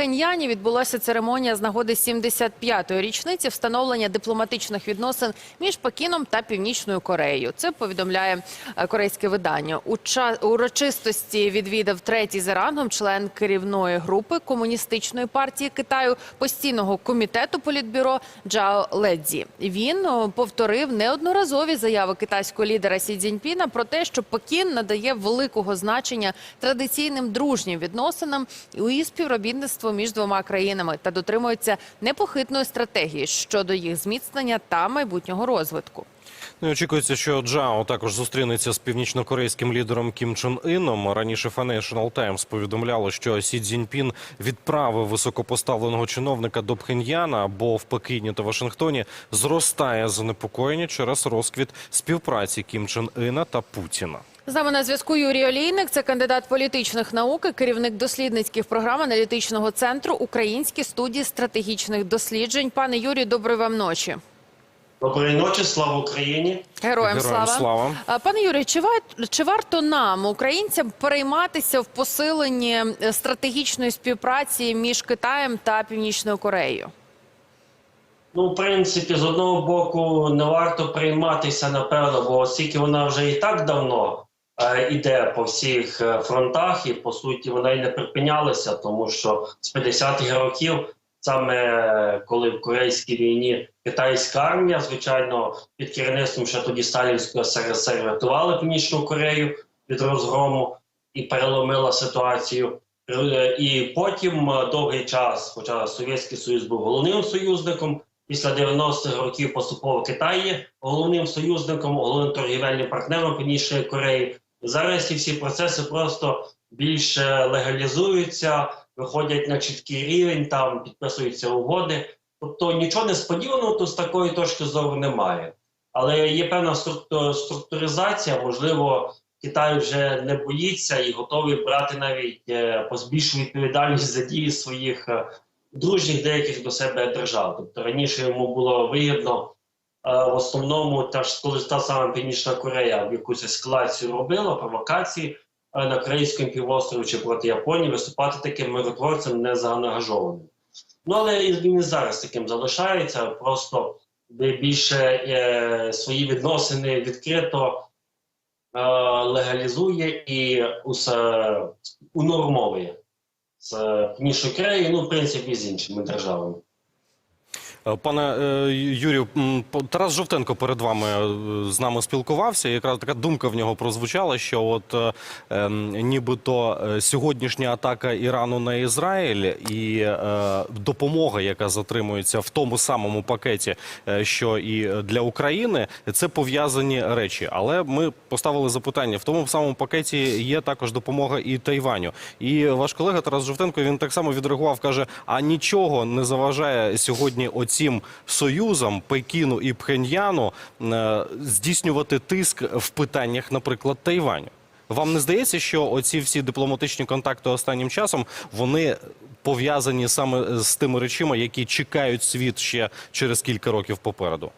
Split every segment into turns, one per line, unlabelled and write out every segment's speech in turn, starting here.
Пхеньяні відбулася церемонія з нагоди 75-ї річниці встановлення дипломатичних відносин між Пекіном та Північною Кореєю. Це повідомляє е, корейське видання. У урочистості відвідав третій за рангом член керівної групи комуністичної партії Китаю постійного комітету політбюро Джао Ледзі. Він повторив неодноразові заяви китайського лідера Сі Цзіньпіна про те, що Пекін надає великого значення традиційним дружнім відносинам і співробітництву між двома країнами та дотримується непохитної стратегії щодо їх зміцнення та майбутнього розвитку.
Ну, очікується, що Джао також зустрінеться з північнокорейським лідером Кім Чен Іном. Раніше Financial Times повідомляло, що Сі Цзіньпін відправив високопоставленого чиновника до Пхеньяна, бо в Пекіні та Вашингтоні зростає занепокоєння через розквіт співпраці Кім Чен Іна та Путіна.
З нами на зв'язку Юрій Олійник, це кандидат політичних наук, і керівник дослідницьких програм аналітичного центру Українські студії стратегічних досліджень. Пане Юрію, доброї вам ночі.
Доброї ночі, слава Україні.
Героям,
Героям слава.
А, Пане Юрію, чи, чи варто нам, українцям, перейматися в посиленні е, стратегічної співпраці між Китаєм та Північною Кореєю?
Ну, в принципі, з одного боку, не варто прийматися, напевно, бо оскільки вона вже і так давно іде по всіх е, фронтах, і по суті вона й не припинялася, тому що з 50-х років, саме е, коли в Корейській війні китайська армія, звичайно, під керівництвом ще тоді Сталінського СРСР рятувала Північну Корею від розгрому і переломила ситуацію. Е, І потім е, довгий час, хоча Совєтський Союз був головним союзником, після 90-х років поступово Китай є головним союзником, головним торгівельним партнером Північної Кореї. Зараз ці всі процеси просто більше легалізуються, виходять на чіткий рівень, там підписуються угоди. Тобто нічого несподіваного тут з такої точки зору немає. Але є певна структуризація, можливо, Китай вже не боїться і готовий брати навіть е, по більшу відповідальність за дії своїх е, дружніх деяких до себе держав. Тобто раніше йому було вигідно в основному, та ж коли та сама Північна Корея в якусь ескалацію робила, провокації е, на Корейському півострові чи проти Японії, виступати таким миротворцем незаангажованим. Ну але він і зараз таким залишається, просто більше е, свої відносини відкрито е, легалізує і усе унормовує з Північною Кореєю, ну, в принципі, з іншими державами.
Е, Пане е, Юрію, Тарас Жовтенко перед вами е, з нами спілкувався. і Якраз така думка в нього прозвучала, що от е, ем, нібито сьогоднішня атака Ірану на Ізраїль і е, допомога, яка затримується в тому самому пакеті, що і для України, це пов'язані речі. Але ми поставили запитання: в тому самому пакеті є також допомога і Тайваню. І ваш колега Тарас Жовтенко він так само відреагував, каже: а нічого не заважає сьогодні оцім союзам Пекіну і Пхеньяну е, здійснювати тиск в питаннях, наприклад, Тайваню. Вам не здається, що оці всі дипломатичні контакти останнім часом вони пов'язані саме з тими речима, які чекають світ ще через кілька років попереду?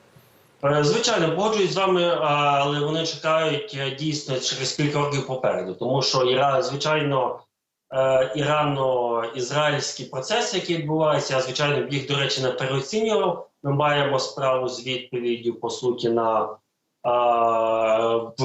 Е, Звичайно, погоджуюсь з вами, але вони чекають е, дійсно через кілька років попереду, тому що Іра, звичайно, е, ірано-ізраїльські процеси, які відбуваються, звичайно, їх, до речі, не переоцінював. Ми маємо справу з відповіддю, по суті, на а, в,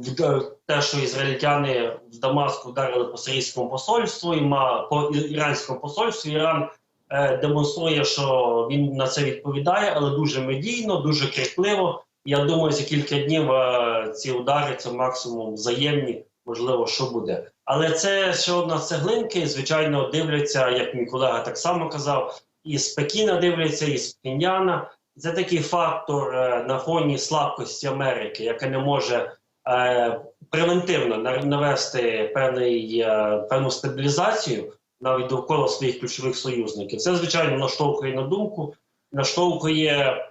в те, що ізраїльтяни в Дамаску вдарили по сирійському посольству, і ма по іранському посольству. Іран е, демонструє, що він на це відповідає, але дуже медійно, дуже крикливо. Я думаю, за кілька днів е, ці удари це максимум взаємні, можливо, що буде. Але це ще одна цеглинка, і звичайно дивляться, як мій колега так само казав, і з Пекіна дивляться, і з Пхеньяна. Це такий фактор е, на фоні слабкості Америки, яка не може е, превентивно навести певний, е, певну стабілізацію навіть довкола своїх ключових союзників. Це звичайно наштовхує на думку, наштовхує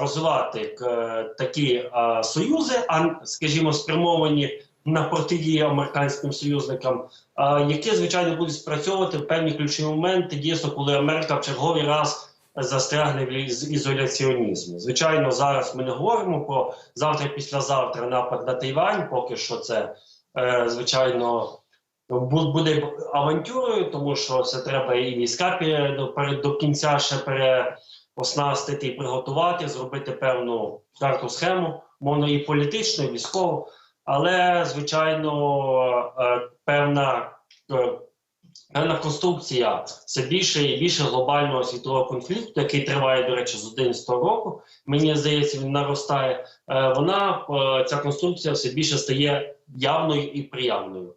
розвивати такі е, союзи, а скажімо, спрямовані на протидію американським союзникам, які звичайно будуть спрацьовувати в певні ключові моменти, дійсно, коли Америка в черговий раз. Застрягне в із- ізоляціонізмі. Звичайно, зараз ми не говоримо про завтра, післязавтра напад на Тайвань. Поки що це е, звичайно бу- буде авантюрою, тому що це треба і війська пе- перед- до кінця ще переоснастити і приготувати, зробити певну карту схему, мовно і політичну, і військову. Але, звичайно, е, певна, е, певна конструкція це більше і більше глобального світового конфлікту, який триває, до речі, з 11 року. Мені здається, він наростає. Е, Вона ця конструкція все більше стає явною і приявною.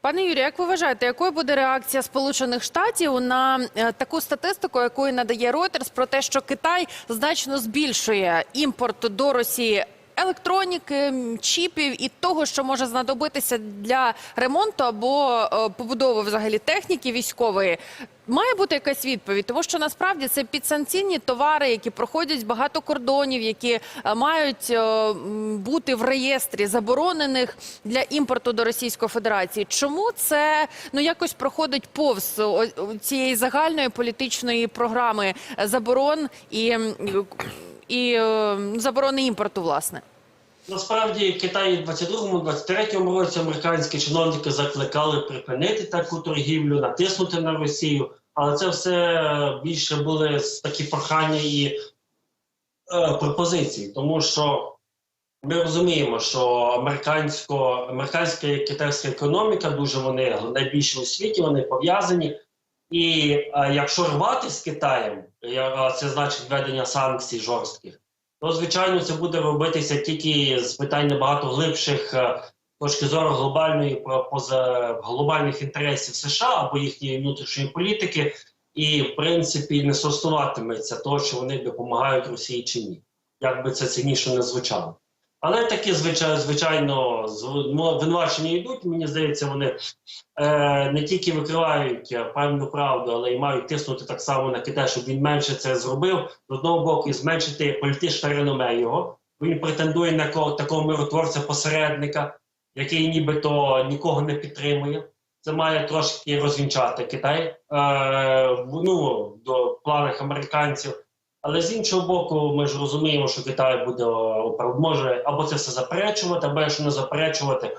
Пане Юрію, як ви вважаєте, якою буде реакція Сполучених Штатів на таку статистику, якою надає Reuters, про те, що Китай значно збільшує імпорт до Росії електроніки, чіпів і того, що може знадобитися для ремонту або е, побудови взагалі техніки військової? Має бути якась відповідь, тому що насправді це підсанкційні товари, які проходять багато кордонів, які е, мають е, бути в реєстрі заборонених для імпорту до Російської Федерації. Чому це ну якось проходить повз о- цієї загальної політичної програми е, заборон і, е, заборони імпорту, власне?
Насправді Китай в 22-23 році американські чиновники закликали припинити таку торгівлю, натиснути на Росію, але це все більше були такі прохання і е, пропозиції, тому що ми розуміємо, що американська і китайська економіка дуже вони найбільші у світі, вони пов'язані. І е, якщо рвати з Китаєм, а це значить введення санкцій жорстких, то звичайно це буде робитися тільки з питань набагато глибших е, точки зору глобальної поза глобальних інтересів США або їхньої внутрішньої політики, і в принципі не стосуватиметься того, що вони допомагають Росії чи ні, як би це цінніше не звучало. Але такі звичайно, звичайно зв- ну, винувачення йдуть. Мені здається, вони е, не тільки викривають е, певну правду, але й мають тиснути так само на Китай, щоб він менше це зробив з одного боку і зменшити політичне реноме його. Він претендує на ко- такого миротворця-посередника, який нібито нікого не підтримує. Це має трошки розвінчати Китай е, ну, до планах американців. Але з іншого боку, ми ж розуміємо, що Китай буде о, може або це все заперечувати, або якщо не заперечувати,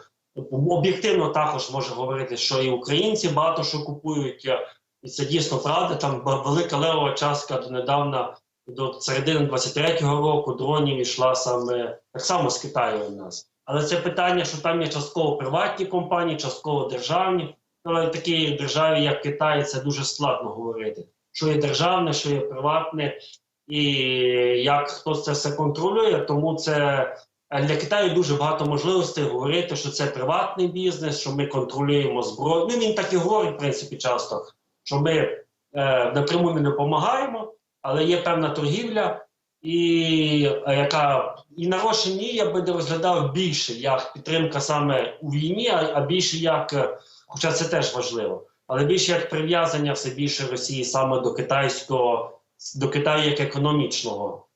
об'єктивно також може говорити, що і українці багато що купують, е, і це дійсно правда. Там велика левова частка донедавна до середини 23-го року дронів йшла саме так само з Китаю у нас. Але це питання, що там є частково приватні компанії, частково державні. Але в такій державі, як Китай, це дуже складно говорити. Що є державне, що є приватне, і як хтось це все контролює, тому це е, для Китаю дуже багато можливостей говорити, що це приватний бізнес, що ми контролюємо зброю. Ну він так і говорить, в принципі, часто, що ми е, напряму не допомагаємо, але є певна торгівля, і е, яка і нарощені я би не розглядав більше як підтримка саме у війні, а, а більше як, е, хоча це теж важливо, але більше як прив'язання все більше Росії саме до китайського до Китаю як економічного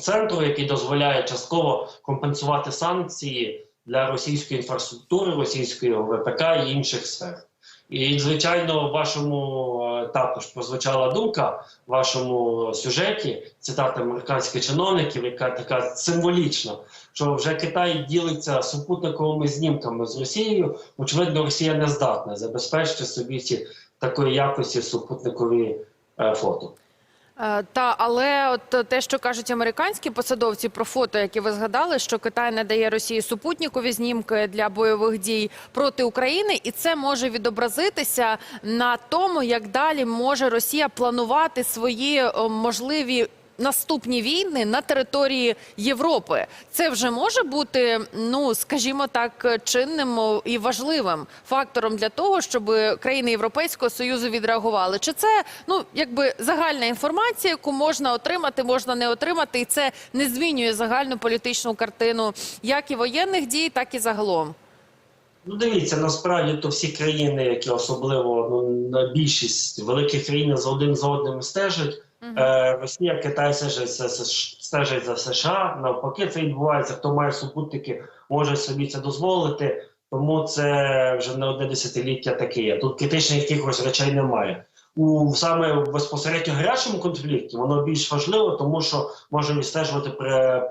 центру, який дозволяє частково компенсувати санкції для російської інфраструктури, російської ВПК і інших сфер. І, звичайно, в вашому е, також прозвучала думка в вашому сюжеті, цитата американських чиновників, яка така символічна, що вже Китай ділиться супутниковими знімками з Росією. Очевидно, Росія не здатна забезпечити собі ці такої якості супутникові е, фото.
Е, Та але от те, що кажуть американські посадовці про фото, які ви згадали, що Китай не дає Росії супутникові знімки для бойових дій проти України, і це може відобразитися на тому, як далі може Росія планувати свої е, можливі. Наступні війни на території Європи це вже може бути, ну скажімо так, чинним і важливим фактором для того, щоб країни Європейського союзу відреагували. Чи це ну якби загальна інформація, яку можна отримати, можна не отримати, і це не змінює загальну політичну картину як і воєнних дій, так і загалом.
Ну, дивіться, насправді то всі країни, які особливо ну, на більшість великих країн за один за одним стежать. Е, Росія, Китай стежать за, США. Навпаки, це відбувається. Хто має супутники, може собі це дозволити. Тому це вже не одне десятиліття таке є. Тут критичних якихось речей немає. У саме безпосередньо гарячому конфлікті воно більш важливо, тому що може відстежувати пере,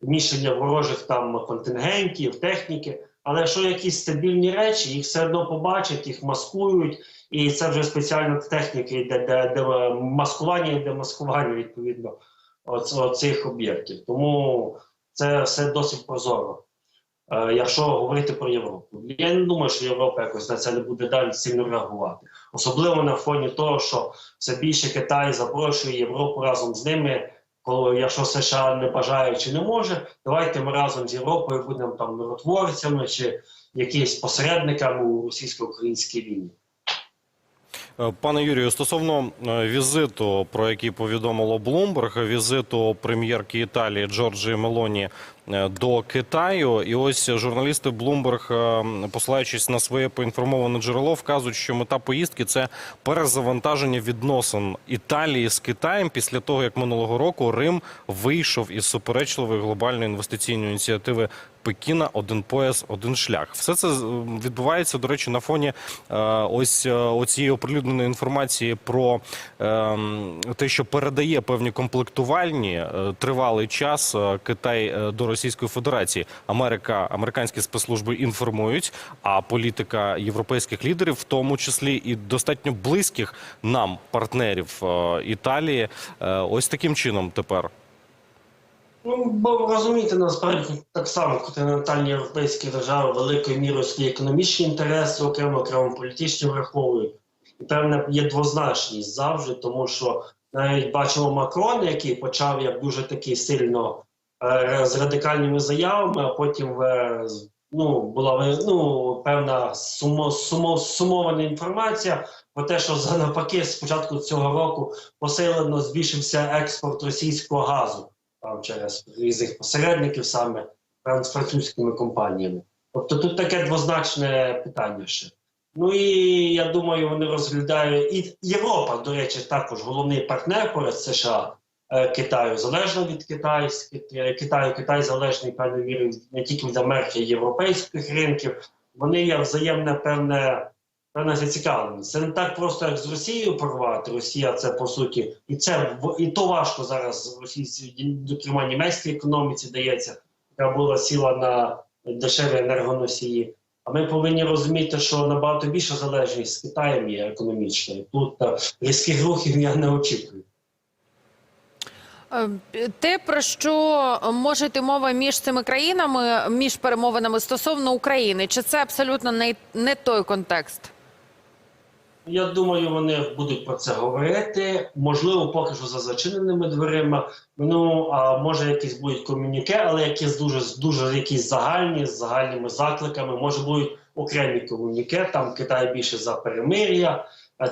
переміщення ворожих там контингентів, техніки. Але якщо якісь стабільні речі, їх все одно побачать, їх маскують, і це вже спеціальна техніка йде, де, де маскування і демаскування відповідно оцих об'єктів. Тому це все досить прозоро. Е, якщо говорити про Європу, я не думаю, що Європа якось на це не буде далі сильно реагувати, особливо на фоні того, що все більше Китай запрошує Європу разом з ними. Коли якщо США не бажає чи не може, давайте ми разом з Європою будемо там миротворцями чи якісь посередниками у російсько-українській війні.
Е, Пане Юрію, стосовно е, візиту, про який повідомило Блумберг, візиту прем'єрки Італії Джорджії Мелоні до Китаю, і ось журналісти Bloomberg, е, посилаючись на своє поінформоване джерело, вказують, що мета поїздки це перезавантаження відносин Італії з Китаєм після того, як минулого року Рим вийшов із суперечливої глобальної інвестиційної ініціативи Пекіна один пояс, один шлях. Все це е, відбувається, до речі, на фоні е, ось е, оцієї оприлюдненої інформації про е, те, що передає певні комплектувальні е, тривалий час е, Китай е, до Російської Федерації. Америка, американські спецслужби інформують, а політика європейських лідерів, в тому числі і достатньо близьких нам партнерів е, Італії, е, ось таким чином тепер.
Ну, бо розумієте, насправді так само континентальні європейські держави великою мірою свої економічні інтереси, окремо окремо політичні враховують. І певна є двозначність завжди, тому що навіть бачимо Макрон, який почав як дуже такий сильно з радикальними заявами, а потім е, ну, була е, ну, певна сумо, сумо, сумована інформація про те, що за навпаки з початку цього року посилено збільшився експорт російського газу там через різних посередників, саме з французькими компаніями. Тобто тут таке двозначне питання ще. Ну і я думаю, вони розглядають і Європа, до речі, також головний партнер поряд США е, Китаю, залежно від китайських е, Китаю. Китай залежний певною мірою не тільки від Америки, й європейських ринків. Вони є взаємне певне. Певна зацікавленість. Це не так просто, як з Росією порвати. Росія це по суті, і це і то важко зараз російській, зокрема німецькій економіці дається, яка була сіла на дешеві енергоносії. А ми повинні розуміти, що набагато більша залежність з Китаєм є економічна. І Тут е, різких рухів я не очікую.
Е, Те, про що може йти мова між цими країнами, між перемовинами стосовно України, чи це абсолютно не, не той контекст?
Я думаю, вони будуть про це говорити. Можливо, поки що за зачиненими дверима. Ну а може, якісь будуть комюніке, але якісь дуже дуже якісь загальні з загальними закликами. Може будуть окремі комюніке. Там Китай більше за перемир'я,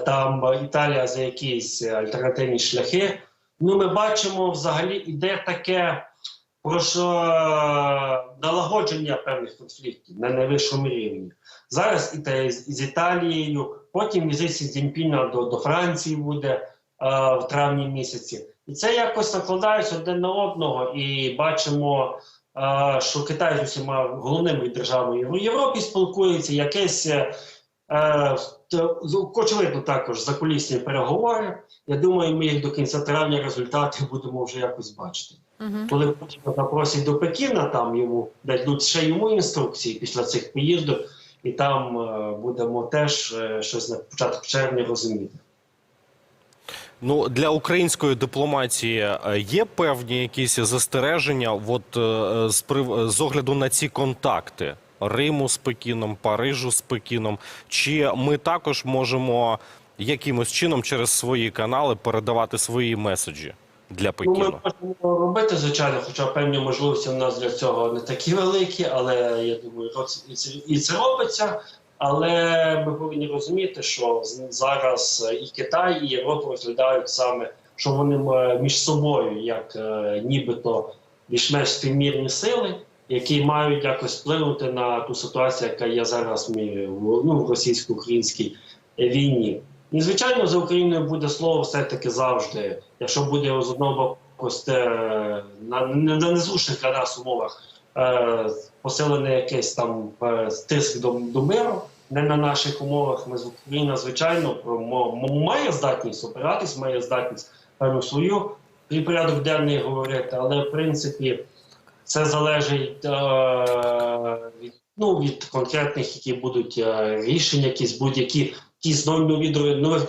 там е, Італія за якісь е, альтернативні шляхи. Ну, ми бачимо, взагалі іде таке про що е, налагодження певних конфліктів на найвищому рівні. Зараз і те з, Італією, потім візит Сі Цзіньпіна до, до Франції буде е, в травні місяці. І це якось накладається один на одного, і бачимо, е, що Китай з усіма головними державами в Європі спілкується, якесь. Е, очевидно, також закулісні переговори. Я думаю, ми їх до кінця травня результати будемо вже якось бачити. Коли Путін запросить до Пекіна, там йому дадуть ще йому інструкції після цих поїздок, і там е, будемо теж е, щось на початку червня розуміти.
Ну для української дипломатії є певні якісь застереження, от з прив... з огляду на ці контакти Риму з Пекіном, Парижу з Пекіном. Чи ми також можемо якимось чином через свої канали передавати свої меседжі для
Ну, ми можемо робити, звичайно, хоча певні можливості у нас для цього не такі великі, але я думаю, і це, і це робиться. Але ми повинні розуміти, що зараз і Китай, і Європа розглядають саме, що вони між собою, як е, нібито більш-менш співмірні сили, які мають якось вплинути на ту ситуацію, яка є зараз в ну, в російсько-українській війні. І звичайно, за Україною буде слово все-таки завжди, якщо буде з одного боку на, на, на незручних для нас умовах е, посилений якийсь там е, тиск до, до миру, не на наших умовах. Ми з Україна, звичайно, має здатність опиратись, має здатність певну свою і порядок денний говорити, але в принципі це залежить е, від ну, від конкретних, які будуть е, рішення, якісь будь-які нові нові- нових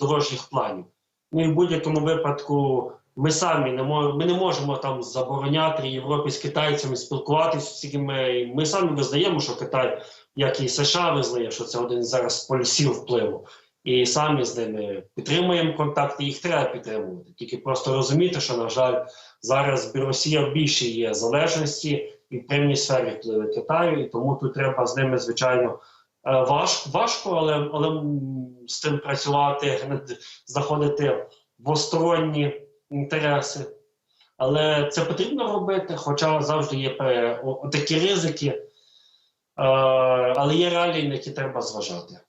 дорожніх планів. Ну в будь-якому випадку ми самі не можемо, ми не можемо там забороняти Європі з китайцями спілкуватися. Оскільки ми, ми самі визнаємо, що Китай, як і США, визнає, що це один зараз з полюсів впливу. І самі з ними підтримуємо контакти, їх треба підтримувати. Тільки просто розуміти, що, на жаль, зараз Росія більше є залежності і в певній сфері впливу Китаю, і тому тут треба з ними, звичайно, е, важ, важко, але, але з тим працювати, знаходити двосторонні інтереси. Але це потрібно робити, хоча завжди є такі ризики, е, але є реалії, на які треба зважати.